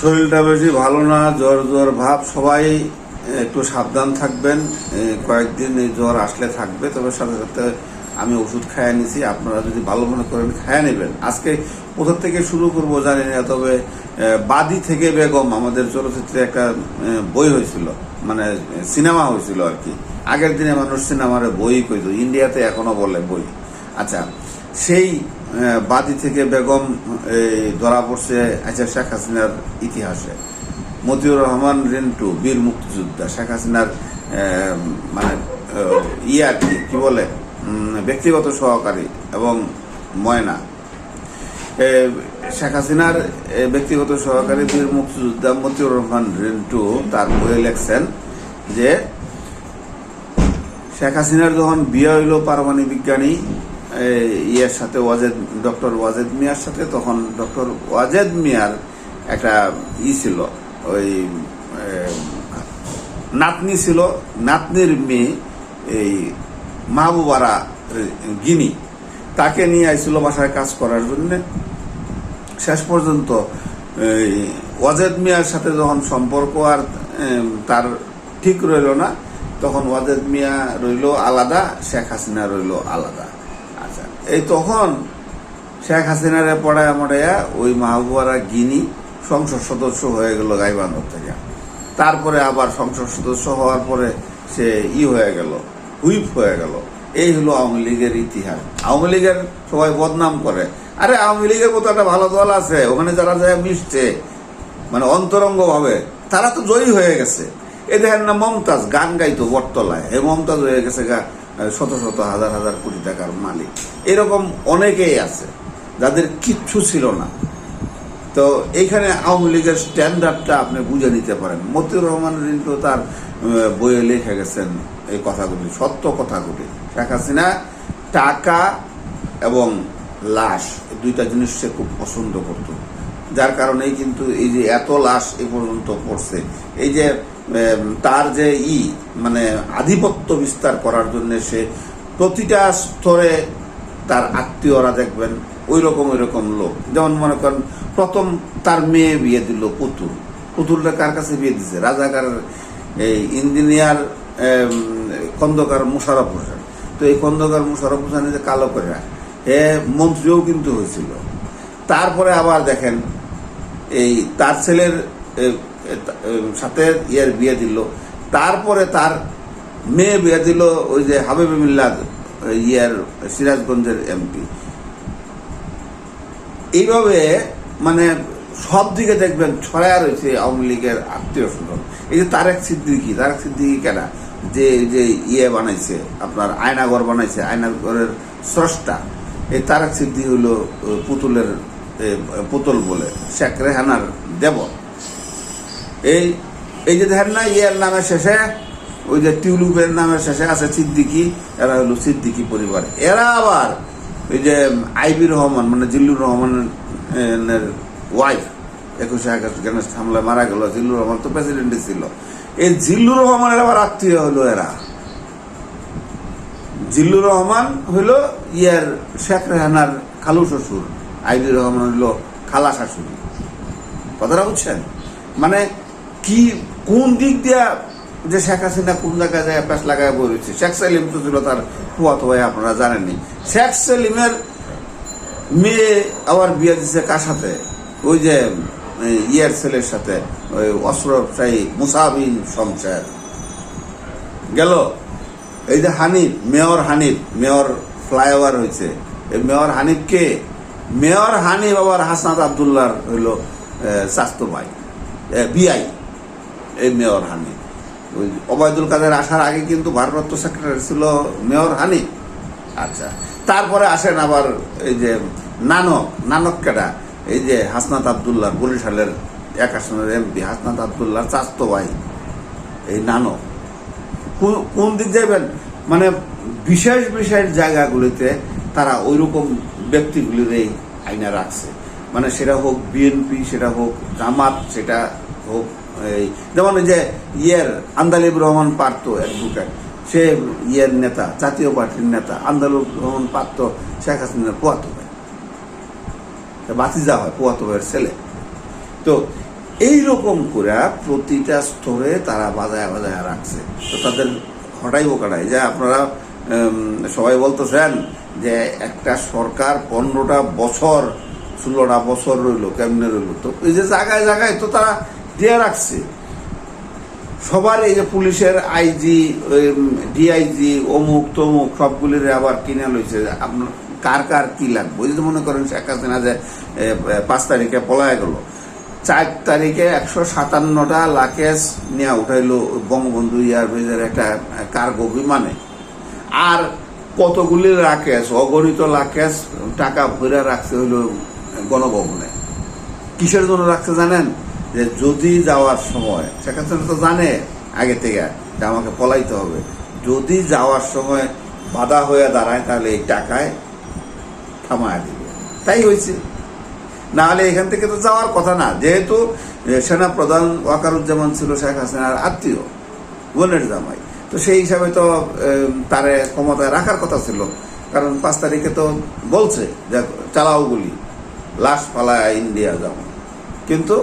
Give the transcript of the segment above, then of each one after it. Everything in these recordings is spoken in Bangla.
শরীরটা বেশি ভালো না, জ্বর জ্বর ভাব, সবাই একটু সাবধান থাকবেন। কয়েকদিন এই জ্বর আসলে থাকবে, তবে সাথে সাথে আমি ওষুধ খাইয়ে নিছি। আপনারা যদি ভালো মনে করেন, খাইয়ে নেবেন। আজকে কোথা থেকে শুরু করব জানি না, তবে বাদি থেকে বেগম আমাদের চলচ্চিত্রে একটা বই হয়েছিল। মানে সিনেমা হয়েছিল আর কি। আগের দিনে মানুষ সিনেমার বই কইত, ইন্ডিয়াতে এখনও বলে বই। আচ্ছা সেই বাদী থেকে বেগম ধরা পড়ছে আচ্ছা শেখ হাসিনার ইতিহাসে। মতিউর রহমান, রিন্টু, বীর মুক্তিযোদ্ধা। শেখ হাসিনার মানে ইয়ে আর কি বলে? ব্যক্তিগত সহকারী এবং ময়না। শেখ হাসিনার ব্যক্তিগত সহকারী বীর মুক্তিযোদ্ধা মতিউর রহমান, রিন্টু, তার বইয়ে লেখছেন যে, শেখ হাসিনার যখন বিয়ে হইল পারমাণবিক বিজ্ঞানী ইয়ের সাথে ওয়াজেদ, ডক্টর ওয়াজেদ মিয়ার সাথে, তখন ডক্টর ওয়াজেদ মিয়ার একটা ই ছিল, ওই নাতনি ছিল, নাতনির মেয়ে, এই মাহবুবারা গিনি, তাকে নিয়ে আইছিল বাসায় কাজ করার জন্য। শেষ পর্যন্ত ওয়াজেদ মিয়ার সাথে যখন সম্পর্ক আর তার ঠিক রইল না, তখন ওয়াজেদ মিয়া রইল আলাদা, শেখ হাসিনা রইল আলাদা। এই তখন শেখ হাসিনারে পড়ায় মড়াইয়া ওই মাহবুবারা গিনি সংসদ সদস্য হয়ে গেল গাইবান্ধব থেকে। তারপরে আবার সংসদ সদস্য হওয়ার পরে সে ই হয়ে গেল, হুইপ হয়ে গেল। এই হলো আওয়ামী লীগের ইতিহাস। আওয়ামী লীগের সবাই বদনাম করে। আরে আওয়ামী লীগের মতো একটা ভালো দল আছে, ওখানে যারা যায় মিশছে মানে অন্তরঙ্গ ভাবে তারা তো জয়ী হয়ে গেছে। এ দেখেন না মমতাজ, গান গাইতো বটতলায়। এই মমতাজ হয়ে গেছে গা শত শত হাজার হাজার কোটি টাকার মালিক। এরকম অনেকেই আছে, যাদের কিচ্ছু ছিল না। তো এইখানে আওয়ামী লীগের স্ট্যান্ডার্ডটা আপনি বুঝে নিতে পারেন। মতিউর রহমান কিন্তু তার বইয়ে লিখে গেছেন এই কথাগুলি, সত্য কথাগুলি। শেখ হাসিনা টাকা এবং লাশ দুইটা জিনিস সে খুব পছন্দ করত। যার কারণেই কিন্তু এই যে এত লাশ এ পর্যন্ত পড়ছে, এই যে তার যে ই মানে আধিপত্য বিস্তার করার জন্য সে প্রতিটা স্তরে তার আত্মীয়রা দেখবেন ওই রকম ওই রকম লোক। যেমন মনে করেন, প্রথম তার মেয়ে বিয়ে দিল পুতুল। পুতুলটা কার কাছে বিয়ে দিছে? রাজাকার, এই ইঞ্জিনিয়ার খন্দকার মুশারফ হোসেন। তো এই খন্দকার মুশারফ হোসেন যে কালো করে হে মন্ত্রীও কিন্তু হয়েছিল। তারপরে আবার দেখেন, এই তার ছেলের সাথে ইয়ের বিয়ে দিল। তারপরে তার মেয়ে বিয়ে দিল ওই যে হাবিব মিল্লাদ, ইয়ের সিরাজগঞ্জের এমপি। এইভাবে মানে সব দিকে দেখবেন ছড়ায়া রয়েছে আওয়ামী লীগের আত্মীয় স্বজন। এই যে তারেক সিদ্দিকি তারেক সিদ্দিকি কেনা, যে যে ইয়ে বানাইছে, আপনার আয়নাঘর বানাইছে আয়নাঘরের স্রষ্টা, এই তারেক সিদ্দি হলো পুতুলের পুতুল বলে, শেখ রেহানার দেব এই এই যে দেখেন না, ইয়ের নামের শেষে, ওই যে টিউলিপের নামের শেষে আছে সিদ্দিকি, এরা হলো সিদ্দিকি পরিবার। এরা আবার ওই যে আইবি রহমান মানে জিল্লুর রহমানের ওয়াইফ একুশে আগস্ট গণেশ হামলায় মারা গেল, জিল্লুর রহমান তো প্রেসিডেন্টই ছিল। এই জিল্লুর রহমানের আবার আত্মীয় হলো এরা। জিল্লুর রহমান হইল ইয়ার শেখ রেহানার খালু শ্বশুর, আইবি রহমান হইল খালা শাশুড়ি। কথাটা বুঝছেন? মানে কি, কোন দিক দিয়া যে শেখ হাসিনা কোন জায়গায় যায় প্যাস লাগায় বলেছে শেখ সেলিম তো ছিল তার ফুয়াতো ভাই, আপনারা জানেননি। শেখ সেলিমের মেয়ে আবার বিয়ে দিছে কার সাথে? ওই যে ইয়ার ছেলের সাথে, ওই অস্ত্র ব্যবসায়ী মুসাবিন সংসার গেল? এই যে Hanif, mayor Hanif, mayor flyover হয়েছে। এই মেয়র হানিফ কে? মেয়র হানিফ আবার হাসনাত আবদুল্লাহর হইল স্বাস্থ্য ভাই বিআই। এই মেয়র হানি ওই ওবায়দুল কাদের আসার আগে কিন্তু ভারপ্রাপ্ত সেক্রেটারি ছিল মেয়র হানি আচ্ছা তারপরে আসেন আবার এই যে নানক নানক কেডা? এই যে হাসনাত আবদুল্লাহ, বরিশালের এক আসনের এমপি, হাসনাত আবদুল্লাহ চাস্তো ভাই এই নানক। কোন- দিক যাবেন? মানে বিশেষ বিশেষ জায়গাগুলিতে তারা ওইরকম ব্যক্তিগুলির এই আইনা রাখছে। মানে সেটা হোক বিএনপি, সেটা হোক জামাত, সেটা হোক এই, যেমন এই যে ইয়ের আন্দালিব রহমান পার্থ অ্যাডভোকেট, সে ইয়ের নেতা, জাতীয় পার্টির নেতা আন্দালুর রহমান পার্থ শেখ হাসিনার পোয়াতো ভাই। বাতিজা হয়, পোয়াতো ভাইয়ের ছেলে। তো এই রকম করে প্রতিটা স্তরে তারা বাজায় বাজায় রাখছে। তো তাদের হটাইব কাটাই। যে আপনারা সবাই বলতেছেন যে একটা সরকার পনেরোটা বছর, ষোলোটা বছর রইল, কেমনে রইল? তো এই যে জায়গায় জায়গায় তো তারা দিয়ে রাখছে। সবার এই যে পুলিশের আইজি ডিআইজি, অমুক তমুক সবগুলির আবার কিনে লইছে। আপনার কার কার কি লাগবে? ওই যে মনে করেন শেখ হাসিনা যে পাঁচ তারিখে পলায় গেল। চার তারিখে একশো সাতান্নটা লাকেজ নিয়ে উঠাইলো বঙ্গবন্ধু এয়ারবেজের একটা কার্গো বিমানে। আর কতগুলি লাকেজ, অগণিত লাকেজ টাকা ভরে রাখতে হইল গণভবনে। কিসের জন্য রাখছে জানেন? যে যদি যাওয়ার সময় শেখ হাসিনা তো জানে আগে থেকে যে আমাকে পলাইতে হবে। যদি যাওয়ার সময় বাধা হয়ে দাঁড়ায়, তাহলে এই টাকায় থামায় দিবে। তাই হয়েছে। নাহলে এখান থেকে তো যাওয়ার কথা না। যেহেতু সেনা প্রধান ওয়াকারুজ্জামান ছিল, শেখ হাসিনার আত্মীয়, বোনের জামাই। তো সেই হিসাবে তো তারে ক্ষমতায় রাখার কথা ছিল। কারণ পাঁচ তারিখে তো বলছে যে, চালাও গুলি, লাশ ফালায় ইন্ডিয়া যাব কিন্তু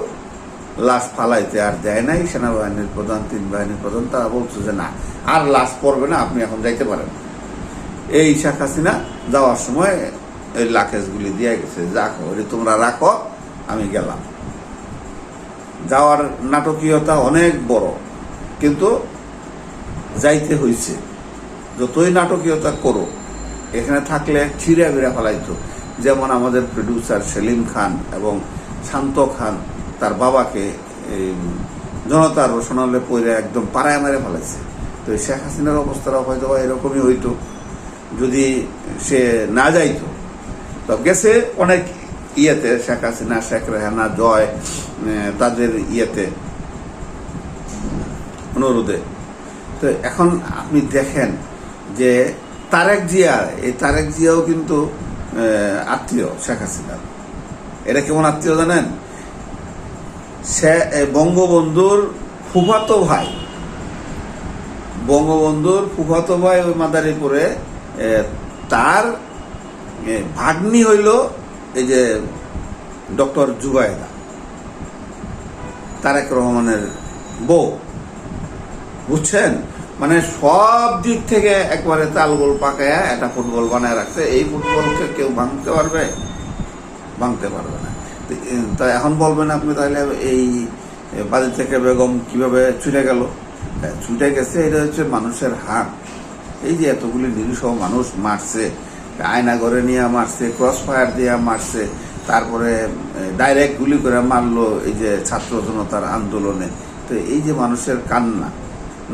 লাশ ফালাইতে আর দেয় নাই, সেনাবাহিনীর প্রধান, তিন বাহিনীর প্রধান, তারা বলছে যে না, আর লাশ পড়বে না, আপনি এখন যাইতে পারেন। এই শেখ হাসিনা যাওয়ার সময় এই লাকেজগুলি দিয়ে গেছে রাখো এটা তোমরা রাখো, আমি গেলাম। যাওয়ার নাটকীয়তা অনেক বড়, কিন্তু যাইতে হইছে। যতই নাটকীয়তা করো এখানে থাকলে ছিঁড়ে বিড়া ফেলাইতো। যেমন আমাদের প্রডিউসার সেলিম খান এবং শান্ত খান তার বাবাকে জনতার রোশনালে পড়ে একদম পাড়ায় মারে ফেলেছে তো শেখ হাসিনার অবস্থাটা হয়তো বা এরকমই হইতো। যদি সে না যাইতো, তো গেছে অনেক ইয়েতে, শেখ হাসিনা, শেখ রেহানা, জয় তাদের ইয়েতে, অনুরোধে। তো এখন আপনি দেখেন যে তারেক জিয়া, এই তারেক জিয়াও কিন্তু আত্মীয় শেখ হাসিনার। এটা কেমন আত্মীয় জানেন? বঙ্গবন্ধুর ফুফাতো ভাই। বঙ্গবন্ধুর ফুফাতো ভাই ওই মাদারীপুরে তার ভাগ্নি হইল এই যে ডক্টর জুবায়দা, তারেক রহমানের বউ। বুঝছেন? মানে সব দিক থেকে একবারে তালগোল পাকায়া একটা ফুটবল বানায় রাখছে। এই ফুটবলকে কেউ ভাঙতে পারবে? ভাঙতে পারবে তো, এখন বলবেন আপনি তাহলে এই বাড়ি থেকে বেগম কীভাবে ছুটে গেল? ছুটে গেছে এটা হচ্ছে মানুষের হাত এই যে এতগুলি নিরীহ মানুষ মারছে আয়না ঘরে নিয়ে মারছে ক্রস ফায়ার দিয়ে মারছে তারপরে ডাইরেক্ট গুলি করে মারলো এই যে ছাত্র জনতার আন্দোলনে। তো এই যে মানুষের কান্না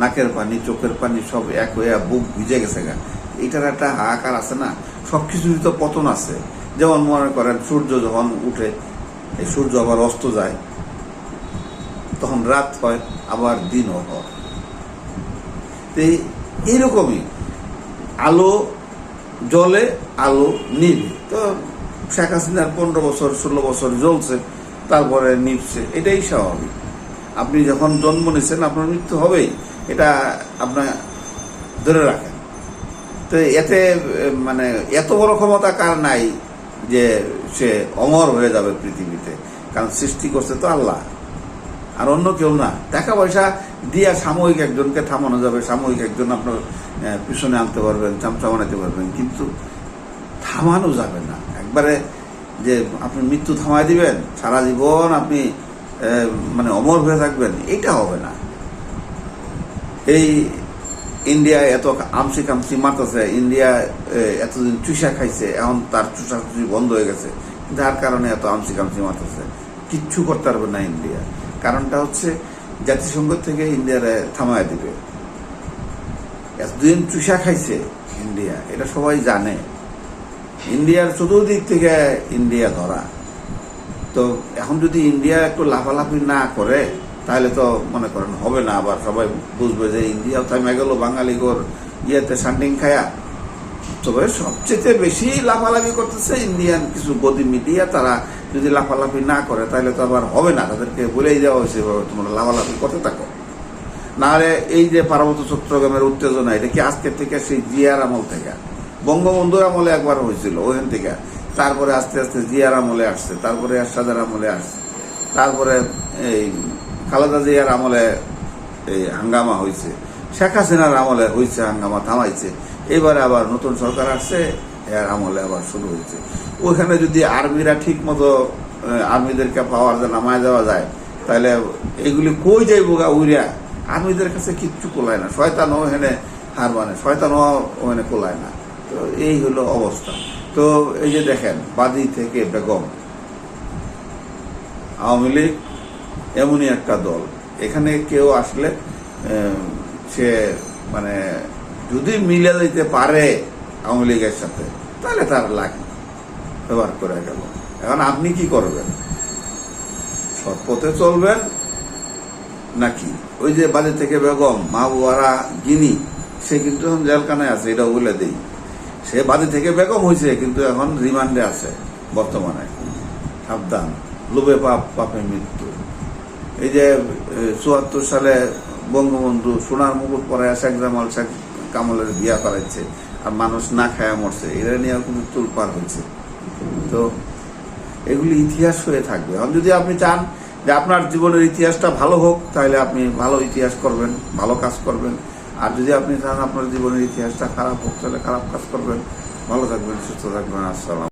নাকের পানি চোখের পানি সব এক হয়ে বুক ভিজে গেছে গা। এটার একটা হাহাকার আছে না? সব কিছুরই তো পতন আছে। যেমন মনে করেন সূর্য যখন উঠে এই সূর্য আবার অস্ত যায়। তখন রাত হয়, আবার দিনও হয়। এই- এইরকমই আলো জলে আলো নিবে তো শেখ হাসিনার পনেরো বছর, ষোলো বছর জ্বলছে, তারপরে নিভছে, এটাই স্বাভাবিক। আপনি যখন জন্ম নিছেন, আপনার মৃত্যু হবেই। এটা আপনার ধরে রাখেন। তো এতে মানে এত বড় ক্ষমতা কার নাই? যে সে অমর হয়ে যাবে পৃথিবীতে, কারণ সৃষ্টি করছে তো আল্লাহ, আর অন্য কেউ না। টাকা পয়সা দিয়া সাময়িক একজনকে থামানো যাবে, সাময়িক একজন আপনার পিছনে আনতে পারবেন, চামচা বানাতে পারবেন, কিন্তু থামানো যাবে না। একবারে যে আপনি মৃত্যু থামায় দিবেন, সারা জীবন আপনি মানে অমর হয়ে থাকবেন, এটা হবে না। এই ইন্ডিয়া এত আমসি কামসি মারতেছে ইন্ডিয়া এতদিন চুষা খাইছে, এখন তার চুষা চুষি বন্ধ হয়ে গেছে। যার কারণে এত আমসি কামসি মারতেছে। কিচ্ছু করতে পারবে না ইন্ডিয়া কারণটা হচ্ছে জাতিসংঘ থেকে ইন্ডিয়ারে থামায় দিবে। এতদিন চুষা খাইছে ইন্ডিয়া এটা সবাই জানে। ইন্ডিয়ার চতুর্দিক থেকে ইন্ডিয়া ধরা। তো এখন যদি ইন্ডিয়া একটু লাফালাফি না করে তাহলে তো মনে করেন হবে না, আবার সবাই বুঝবে যে ইন্ডিয়াও থামে গেল বাঙালিগর ইয়েতে সান্ডিং খায়া। তবে সবচেয়ে বেশি লাফালাফি করতেছে ইন্ডিয়ান কিছু গদি মিডিয়া, তারা যদি লাফালাফি না করে তাহলে তো আবার হবে না, তাদেরকে বলেই দেওয়া হয়েছে তোমরা লাফালাফি করতে থাকো। নাহলে এই যে পার্বত্য চট্টগ্রামের উত্তেজনা, এটা কি আজকের থেকে সেই জিয়ার আমল থেকে? বঙ্গবন্ধুর আমলে একবার হয়েছিল ওখান থেকে। তারপরে আস্তে আস্তে জিয়ার আমলে আসছে, তারপরে এরশাদের আমলে আসছে, তারপরে এই খালেদা জিয়ার আমলে এই হাঙ্গামা হয়েছে শেখ হাসিনার আমলে হয়েছে হাঙ্গামা, থামাইছে। এবারে আবার নতুন সরকার আসছে, এর আমলে আবার শুরু হয়েছে ওখানে যদি আর্মিরা ঠিক মতো আর্মিদেরকে পাওয়ার নামায় দেওয়া যায়, তাহলে এগুলি কই যাইব গা উড়িয়া আর্মিদের কাছে কিচ্ছু কোলায় না। শয়তানও এখানে হার মানে শয়তানও ওখানে কোলায় না। তো এই হলো অবস্থা। তো এই যে দেখেন, বাদি থেকে বেগম। আওয়ামী লীগ এমনই একটা দল। এখানে কেউ আসলে সে মানে যদি মিলে দিতে পারে আওয়ামী লীগের সাথে, তাহলে তার লাগ ব্যবহার করে গেল। এখন আপনি কি করবেন? সৎ পথে চলবেন নাকি? ওই যে বাড়ি থেকে বেগম, মা মাহবুয়ারা গিনি, সে কিন্তু এখন জেলখানায় আছে এটা বলে দেই। সে বাড়ি থেকে বেগম হয়েছে কিন্তু এখন রিমান্ডে আছে বর্তমানে। সাবধান, লোভে পাপ, পাপে মৃত্যু। এই যে চুয়াত্তর সালে বঙ্গবন্ধু সোনার মুকুট পরে শেখ জামাল শেখ কামলের বিয়া করাচ্ছে আর মানুষ না খায়া মরছে। এরা নিয়ে কিন্তু তুলপার হয়েছে তো এগুলি ইতিহাস হয়ে থাকবে। যদি আপনি চান যে আপনার জীবনের ইতিহাসটা ভালো হোক, তাহলে আপনি ভালো ইতিহাস করবেন, ভালো কাজ করবেন। আর যদি আপনি চান আপনার জীবনের ইতিহাসটা খারাপ হোক, তাহলে খারাপ কাজ করবেন। ভালো থাকবেন, সুস্থ থাকবেন, আসসালাম